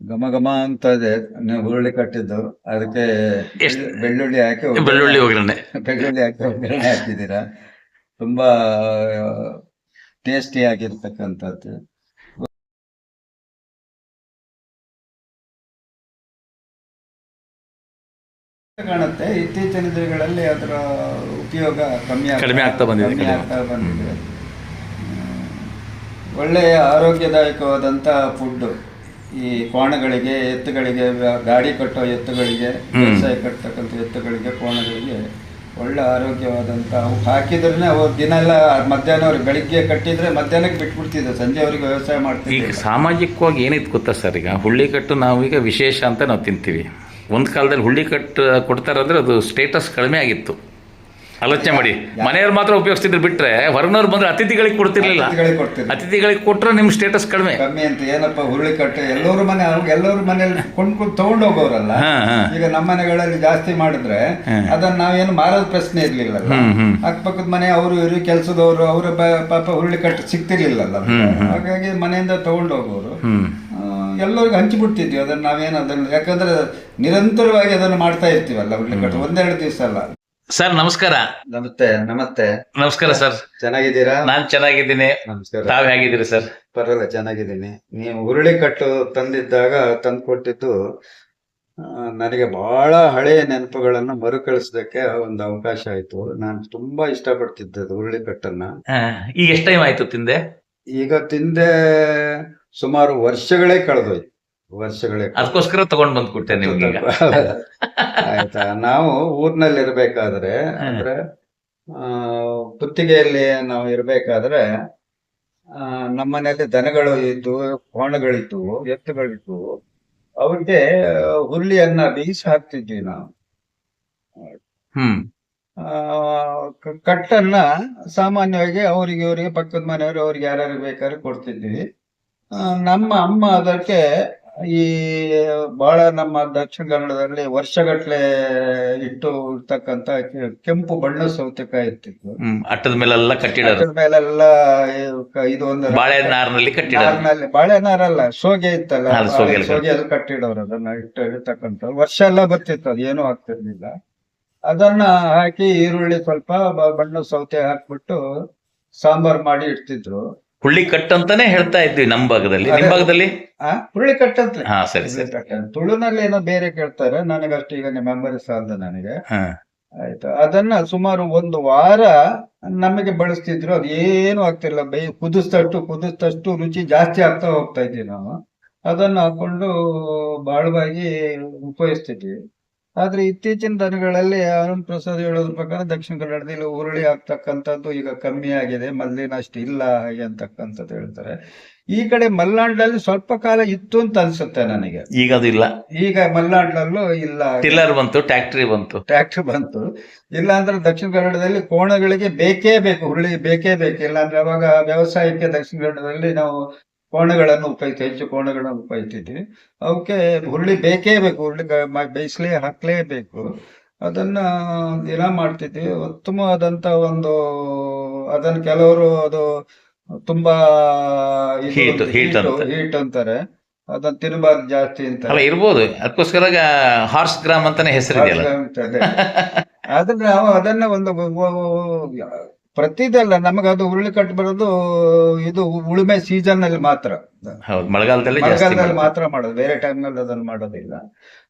ಘಮ ಘಮ ಅಂತ ಇದೆ. ನೀವು ಹುರುಳಿ ಕಟ್ಟಿದ್ದು. ಅದಕ್ಕೆ ಬೆಳ್ಳುಳ್ಳಿ ಹಾಕಿ ಬೆಳ್ಳುಳ್ಳಿ ಒಗ್ಗರಣೆ. ಬೆಳ್ಳುಳ್ಳಿ ಹಾಕಿ ಒಗ್ಗರಣೆ ಹಾಕಿದ್ದೀರಾ? ತುಂಬಾ ಟೇಸ್ಟಿ ಆಗಿರ್ತಕ್ಕಂಥದ್ದು. ಕಾಣುತ್ತೆ. ಇತ್ತೀಚಿನ ದಿನಗಳಲ್ಲಿ ಅದರ ಉಪಯೋಗ ಕಮ್ಮಿ ಕಡಿಮೆ ಆಗ್ತಾ ಬಂದಿದೆ. ಆಗ್ತಾ ಬಂದಿದೆ. ಒಳ್ಳೆಯ ಆರೋಗ್ಯದಾಯಕವಾದಂಥ ಫುಡ್ ಈ ಕೋಣಗಳಿಗೆ ಎತ್ತುಗಳಿಗೆ ಗಾಡಿ ಕಟ್ಟೋ ಎತ್ತುಗಳಿಗೆ. ವ್ಯವಸಾಯ ಕಟ್ಟತಕ್ಕಂಥ ಎತ್ತುಗಳಿಗೆ ಕೋಣಗಳಿಗೆ ಒಳ್ಳೆ ಆರೋಗ್ಯವಾದಂಥ ಅವು ಹಾಕಿದ್ರೆ ಅವು ದಿನ ಎಲ್ಲ ಮಧ್ಯಾಹ್ನ ಅವ್ರಿಗೆ ಬೆಳಿಗ್ಗೆ ಕಟ್ಟಿದ್ರೆ ಮಧ್ಯಾಹ್ನಕ್ಕೆ ಬಿಟ್ಬಿಡ್ತಿದ್ದೆ ಅವ್ರಿಗೆ ವ್ಯವಸಾಯ ಈಗ ಸಾಮಾಜಿಕವಾಗಿ ಏನಿತ್ತು ಗೊತ್ತಾ ಸರ್ ಈಗ? ಹುಳ್ಳಿಕಟ್ಟು ನಾವು ಈಗ ವಿಶೇಷ ಅಂತ ನಾವು ತಿಂತೀವಿ. ಒಂದು ಕಾಲದಲ್ಲಿ ಹುಳ್ಳಿಕಟ್ಟು ಕೊಡ್ತಾರಂದ್ರೆ ಅದು ಸ್ಟೇಟಸ್ ಕಡಿಮೆ ಆಗಿತ್ತು. ಆಲೋಚನೆ ಮಾಡಿ. ಮನೆಯವ್ರು ಮಾತ್ರ ಉಪಯೋಗಿಸ್ತಿದ್ರು ಬಿಟ್ರೆ ಹೊರನವ್ರು ಬಂದ್ರೆ ಅತಿಥಿಗಳಿಗೆ ಕೊಡ್ತಿರ್ಲಿಲ್ಲ. ಅತಿಥಿಗಳಿಗೆ ಕೊಡ್ತಿದ್ದೆ ಅತಿಥಿಗಳಿಗೆ ಕೊಟ್ರೆ ನಿಮ್ಮ ಸ್ಟೇಟಸ್ ಕಡಿಮೆ. ಕಮ್ಮಿ ಅಂತ ಏನಪ್ಪ ಹುರುಳಿ ಕಟ್ಟೆ ಎಲ್ಲರೂ ಮನೆ ಎಲ್ಲರೂ ಮನೆಯಲ್ಲಿ ಕೊಂಡ್ಕೊಂಡು ತಗೊಂಡು ಹೋಗೋರಲ್ಲ? ಹಾ ಹಾ. ಈಗ ನಮ್ಮ ಮನೆಗಳಲ್ಲಿ ಜಾಸ್ತಿ ಮಾಡಿದ್ರೆ. ಅದನ್ನ ನಾವೇನು ಮಾರೋದ್ ಪ್ರಶ್ನೆ ಇರ್ಲಿಲ್ಲ ಹ್ಮ್ ಹ್ಮ್. ಅಕ್ಕಪಕ್ಕದ ಮನೆ ಅವರು ಇವರು ಕೆಲಸದವರು ಅವರ ಪಾಪ ಹುರುಳಿ ಕಟ್ಟು ಸಿಗ್ತಿರ್ಲಿಲ್ಲಲ್ಲ ಹಾಗಾಗಿ ಮನೆಯಿಂದ ತಗೊಂಡು ಹೋಗೋರು ಹ್ಮ್. ಆ, ಎಲ್ಲರಿಗೂ ಹಂಚಿಬಿಡ್ತಿದ್ವಿ. ಅದನ್ನ ನಾವೇನು ಅದನ್ನ ಯಾಕಂದ್ರೆ ನಿರಂತರವಾಗಿ ಅದನ್ನು ಮಾಡ್ತಾ ಇರ್ತೀವಲ್ಲ ಹುರುಳಿ ಕಟ್ಟು ಒಂದೆರಡು ದಿವಸ ಅಲ್ಲ. ಸರ್ ನಮಸ್ಕಾರ. ನಮಸ್ತೆ ನಮಸ್ತೆ. ನಮಸ್ಕಾರ ಸರ್. ಚೆನ್ನಾಗಿದ್ದೀರಾ? ನಾನ್ ಚೆನ್ನಾಗಿದ್ದೀನಿ. ನಮಸ್ಕಾರ. ತಾವ್ ಹೇಗಿದ್ದೀರಿ ಸರ್? ಪರವಾಗಿಲ್ಲ ಚೆನ್ನಾಗಿದ್ದೀನಿ. ನೀವು ಹುರುಳಿ ಕಟ್ಟು ತಂದಿದ್ದಾಗ ತಂದು ಕೊಟ್ಟಿದ್ದು ನನಗೆ ಬಹಳ ಹಳೆಯ ನೆನಪುಗಳನ್ನು ಮರುಕಳಿಸೋದಕ್ಕೆ ಒಂದು ಅವಕಾಶ ಆಯ್ತು. ನಾನು ತುಂಬಾ ಇಷ್ಟಪಡ್ತಿದ್ದೆ ಹುರುಳಿ ಕಟ್ಟನ್ನ. ಈಗ ಎಷ್ಟು ಟೈಮ್ ಆಯ್ತು ತಿಂದೆ? ಈಗ ತಿಂದೆ ಸುಮಾರು ವರ್ಷಗಳೇ ಕಳೆದೋಯ್ತು. ವರ್ಷಗಳೇ ಅದಕ್ಕೋಸ್ಕರ ತಗೊಂಡ್ ಬಂದ್ಕೊಟ್ಟೆ ನಿಮ್ಗೆ ಆಯ್ತಾ? ನಾವು ಊರ್ನಲ್ಲಿ ಇರ್ಬೇಕಾದ್ರೆ ಅಂದ್ರೆ ಕುತ್ತಿಗೆಯಲ್ಲಿ ನಾವು ಇರ್ಬೇಕಾದ್ರೆ ನಮ್ಮನೆಯಲ್ಲಿ ದನಗಳು ಇದ್ದು ಕೋಣಗಳಿದ್ವು ಎತ್ತುಗಳಿದ್ವು ಅವ್ರಿಗೆ ಹುರುಳಿಯನ್ನ ಬೀಸಿ ಹಾಕ್ತಿದ್ವಿ ನಾವು. ಹ್ಮ್. ಕಟ್ಟನ್ನ ಸಾಮಾನ್ಯವಾಗಿ ಅವರಿಗೆ ಇವರಿಗೆ ಪಕ್ಕದ ಮನೆಯವರು ಅವ್ರಿಗೆ ಯಾರ್ಯಾರು ಬೇಕಾದ್ರೆ ಕೊಡ್ತಿದ್ವಿ. ನಮ್ಮ ಅಮ್ಮ ಅದಕ್ಕೆ ಈ ಬಹಳ ನಮ್ಮ ದಕ್ಷಿಣ ಕನ್ನಡದಲ್ಲಿ ವರ್ಷಗಟ್ಲೆ ಇಟ್ಟು ಇರ್ತಕ್ಕಂತ ಕೆಂಪು ಬಣ್ಣ ಸೌತೆಕಾಯಿ ಇರ್ತಿತ್ತು ಅಟ್ಟದ ಮೇಲೆಲ್ಲ ಕಟ್ಟಿಡ ಅಟ್ಟದ ಮೇಲೆಲ್ಲ ಇದು ಒಂದು ಬಾಳೆ ನಾರಿನಲ್ಲಿ ಮೇಲೆ ನಾರಿನಲ್ಲಿ ಬಾಳೆ ನಾರಲ್ಲ ಸೋಗೆ ಇತ್ತಲ್ಲ ಸೋಗೆ ಅದು ಸೋಗೆಯಲ್ಲಿ ಕಟ್ಟಿಡೋರು ಅದನ್ನ ಇಟ್ಟು ಇರ್ತಕ್ಕಂಥ ವರ್ಷ ಎಲ್ಲ ಬರ್ತಿತ್ತು ಅದು ಏನೂ ಆಗ್ತಿರ್ಲಿಲ್ಲ. ಅದನ್ನ ಹಾಕಿ ಈರುಳ್ಳಿ ಸ್ವಲ್ಪ ಬಣ್ಣ ಸೌತೆ ಹಾಕ್ಬಿಟ್ಟು ಸಾಂಬಾರ್ ಮಾಡಿ ಇಡ್ತಿದ್ರು. ಹುಳ್ಳಿ ಕಟ್ ಅಂತಾನೆ ಹೇಳ್ತಾ ಇದ್ವಿ ನಮ್ ಭಾಗದಲ್ಲಿ. ನಿಮ್. ಭಾಗದಲ್ಲಿ? ಆ ಹುರುಳಿ ಕಟ್ಟಂತೆ ಹಾ ಸರಿ ಸರಿ. ತುಳುನಲ್ಲಿ ಏನೋ ಬೇರೆ ಕೇಳ್ತಾರೆ. ನನಗಷ್ಟು ಈಗ ಮೆಮೊರಿ ಸಾಲದು ನನಗೆ. ಹಾ. ಆಯ್ತು. ಅದನ್ನ ಸುಮಾರು ಒಂದು ವಾರ ನಮಗೆ ಬಳಸ್ತಿದ್ರು. ಅದು ಏನು ಆಗ್ತಿಲ್ಲ ಬೈ ಕುದಿಸ್ತಷ್ಟು ಕುದಿಸ್ತಷ್ಟು ರುಚಿ ಜಾಸ್ತಿ ಆಗ್ತಾ ಹೋಗ್ತಾ ಇದ್ವಿ ನಾವು. ಅದನ್ನ ಹಾಕೊಂಡು ಬಾಳವಾಗಿ ಉಪಯೋಗಿಸ್ತಿದ್ವಿ. ಆದ್ರೆ ಇತ್ತೀಚಿನ ದಿನಗಳಲ್ಲಿ ಅರುಣ್ ಪ್ರಸಾದ್ ಹೇಳೋದ್ರ ಪ್ರಕಾರ ದಕ್ಷಿಣ ಕನ್ನಡದಲ್ಲಿ ಉರುಳಿ ಆಗ್ತಕ್ಕಂಥದ್ದು ಈಗ ಕಮ್ಮಿ ಆಗಿದೆ ಮೊದಲಿನ ಅಷ್ಟು ಇಲ್ಲ ಹಾಗೆ ಅಂತಕ್ಕಂಥದ್ದು ಹೇಳ್ತಾರೆ. ಈ ಕಡೆ ಮಲ್ನಾಡಲ್ಲಿ ಸ್ವಲ್ಪ ಕಾಲ ಇತ್ತು ಅಂತ ಅನ್ಸುತ್ತೆ ನನಗೆ. ಈಗ ಅದಿಲ್ಲ ಈಗ ಮಲ್ನಾಡಲ್ಲೂ ಇಲ್ಲ. ಟಿಲ್ಲರ್ ಬಂತು ಟ್ಯಾಕ್ಟ್ರಿ ಬಂತು. ಟ್ಯಾಕ್ಟ್ರಿ ಬಂತು. ಇಲ್ಲ ಅಂದ್ರೆ ದಕ್ಷಿಣ ಕನ್ನಡದಲ್ಲಿ ಕೋಣಗಳಿಗೆ ಬೇಕೇ ಬೇಕು ಹುರುಳಿ ಬೇಕೇ ಬೇಕು. ಇಲ್ಲ ಅಂದ್ರೆ ಅವಾಗ ವ್ಯವಸಾಯಕ್ಕೆ ದಕ್ಷಿಣ ಕನ್ನಡದಲ್ಲಿ ನಾವು ಕೋಣಗಳನ್ನು ಉಪಯೋಗ ಹೆಚ್ಚು ಕೋಣಗಳನ್ನು ಉಪಯೋಗಿಸ್ತಿದ್ವಿ ಅವಕ್ಕೆ ಹುರುಳಿ ಬೇಕೇ ಬೇಕು ಹುರುಳಿ ಬೇಯಿಸ್ಲೇ ಹಾಕ್ಲೇಬೇಕು. ಅದನ್ನ ದಿನ ಮಾಡ್ತಿದ್ವಿ ಉತ್ತಮವಾದಂತ ಒಂದು ಅದನ್ನ ಕೆಲವರು ಅದು ತುಂಬಾ ಹೀಟ್ ಅಂತಾರೆ. ಅದನ್ನ ತಿನ್ನಬಾರ್ದು ಜಾಸ್ತಿ ಅಂತ. ಅಲ್ಲ ಇರ್ಬೋದು. ಅದಕ್ಕೋಸ್ಕರ ಹಾರ್ಸ್ ಗ್ರಾಮ್ ಅಂತಾನೆ ಹೆಸರಿದೆಯಲ್ಲ. ಅದನ್ನ ಆದ್ರೆ ನಾವು ಅದನ್ನ ಒಂದು ಪ್ರತಿದಲ್ಲ ನಮಗೆ ಅದು ಉರುಳಿ ಕಟ್ಟು ಬರೋದು ಇದು ಉಳುಮೆ ಸೀಸನ್ ಅಲ್ಲಿ ಮಾತ್ರ. ಮಳೆಗಾಲದಲ್ಲಿ ಮಳೆಗಾಲದಲ್ಲಿ ಮಾತ್ರ ಮಾಡೋದು ಬೇರೆ ಟೈಮ್ನಲ್ಲಿ ಅದನ್ನ ಮಾಡೋದಿಲ್ಲ.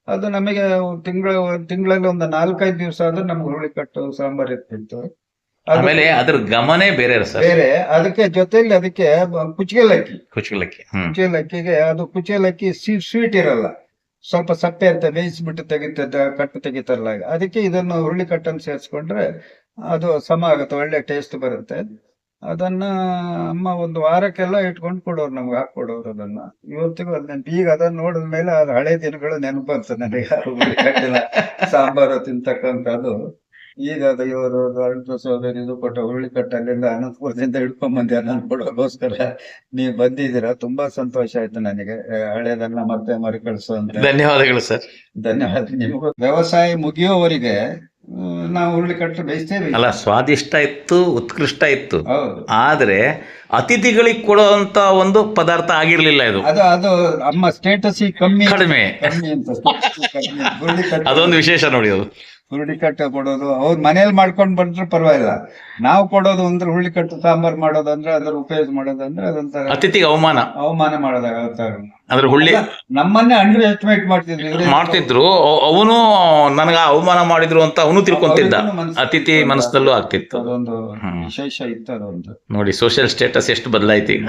ಅದು ನಮಗೆ ತಿಂಗಳ ತಿಂಗಳಲ್ಲಿ ಒಂದು ನಾಲ್ಕೈದು ದಿವಸ ಆದ್ರೆ ನಮ್ಗೆ ಹುರುಳಿ ಕಟ್ಟು ಸಾಂಬಾರ್ ಇರ್ತಿತ್ತು. ಆಮೇಲೆ ಅದ್ರ ಗಮನೇ ಬೇರೆ ಬೇರೆ ಅದಕ್ಕೆ ಜೊತೆಲಿ ಅದಕ್ಕೆ ಕುಚ್ಗೆಲಕ್ಕಿ. ಕುಚ್ಚಲಕ್ಕಿ ಹ್ಮ್. ಅದು ಕುಚೇಲಕ್ಕಿ ಸ್ವೀಟ್ ಇರಲ್ಲ. ಸ್ವಲ್ಪ ಸಪ್ಪೆ ಅಂತ ಬೇಯಿಸ್ಬಿಟ್ಟು ತೆಗಿತ ಕಟ್ಟು ತೆಗಿತಾರಲ್ಲ ಅದಕ್ಕೆ ಇದನ್ನು ಹುರುಳಿ ಕಟ್ಟನ್ನು ಸೇರಿಸ್ಕೊಂಡ್ರೆ ಅದು ಸಮ ಆಗುತ್ತೆ ಒಳ್ಳೆ ಟೇಸ್ಟ್ ಬರುತ್ತೆ. ಅದನ್ನ ಅಮ್ಮ ಒಂದು ವಾರಕ್ಕೆಲ್ಲ ಇಟ್ಕೊಂಡು ಕೊಡೋರು ನಮ್ಗೆ ಹಾಕೊಡೋರು ಅದನ್ನ. ಇವತ್ತಿಗೂ ಅದ್ ನೆನ್ಪು ಈಗ ಅದನ್ನ ನೋಡಿದ ಮೇಲೆ ಅದು ಹಳೆ ದಿನಗಳು ನೆನಪು ಬಂತು ನನಗೆ. ಸಾಂಬಾರು ತಿಂತಕ್ಕಂಥದ್ದು. ಈಗ ಅದು ಇವರು ಅರುಣ್ ಪ್ರಸಾದ್ ಇದು ಕೊಟ್ಟ ಕಟ್ಟಲ್ಲಿ ಅನಂತಪುರದಿಂದ ಹಿಡ್ಕೊಂಬಂದೆ ನಾನು ಕೊಡೋಗೋಸ್ಕರ ನೀವು ಬಂದಿದ್ದೀರಾ? ತುಂಬಾ ಸಂತೋಷ ಆಯ್ತು ನನಗೆ. ಹಳೆದನ್ನ ಮತ್ತೆ ಮರುಕಳಿಸುವಂತ. ಧನ್ಯವಾದಗಳು ಸರ್. ಧನ್ಯವಾದ. ನಿಮಗೂ ವ್ಯವಸಾಯ ಮುಗಿಯೋವರೆಗೆ ನಾವು ಹುರುಳಿ ಕಟ್ಟು ಬೇಯಿಸ್ತೇವೆ ಅಲ್ಲ ಸ್ವಾದಿಷ್ಟ ಇತ್ತು ಉತ್ಕೃಷ್ಟ ಇತ್ತು. ಹೌದು. ಆದರೆ ಅತಿಥಿಗಳಿಗೆ ಕೊಡುವಂತ ಒಂದು ಪದಾರ್ಥ ಆಗಿರ್ಲಿಲ್ಲ ಇದು. ಅದು ಅದು ನಮ್ಮ ಸ್ಟೇಟಸ್ ಕಮ್ಮಿ ಕಡಿಮೆ. ಕಮ್ಮಿ ಅಂತ status ಕಮ್ಮಿ. ಹುರುಳಿ ಕಟ್ಟು ಅದೊಂದು ವಿಶೇಷ ನೋಡಿ ಅದು. ಹುರುಳಿ ಕಟ್ಟು ಕೊಡೋದು. ಅವ್ರ ಮನೇಲಿ ಮಾಡ್ಕೊಂಡ್ ಬಂದ್ರೆ ಪರವಾಗಿಲ್ಲ. ನಾವು ಕೊಡೋದು ಅಂದ್ರೆ ಹುರುಳಿ ಕಟ್ಟು ಸಾಂಬಾರ್ ಮಾಡೋದಂದ್ರೆ ಅದ್ರ ಉಪಯೋಗ ಮಾಡೋದಂದ್ರೆ ಅದೊಂಥರ ಅತಿಥಿಗೆ ಅವಮಾನ. ಅವಮಾನ ಮಾಡೋದಾಗ ಅಂದ್ರೆ ಹುಳ್ಳಿ ನಮ್ಮನ್ನೇ ಅಂಡರ್ ಎಸ್ಟಿಮೇಟ್ ಮಾಡ್ತಿದ್ರು. ಮಾಡ್ತಿದ್ರು. ಅವ್- ಅವನು ನನಗ ಅವಮಾನ ಮಾಡಿದ್ರು ಅಂತ ಅವನು ತಿಳ್ಕೊಂತಿದ್ದ. ಅತಿಥಿ ಮನಸ್ಸಲ್ಲೂ ಆಗ್ತಿತ್ತು. ಅದೊಂದು. ವಿಶೇಷ ಇತ್ತು ಅದೊಂದು. ನೋಡಿ ಸೋಷಿಯಲ್ ಸ್ಟೇಟಸ್ ಎಷ್ಟು ಬದಲಾಯ್ತು ಈಗ.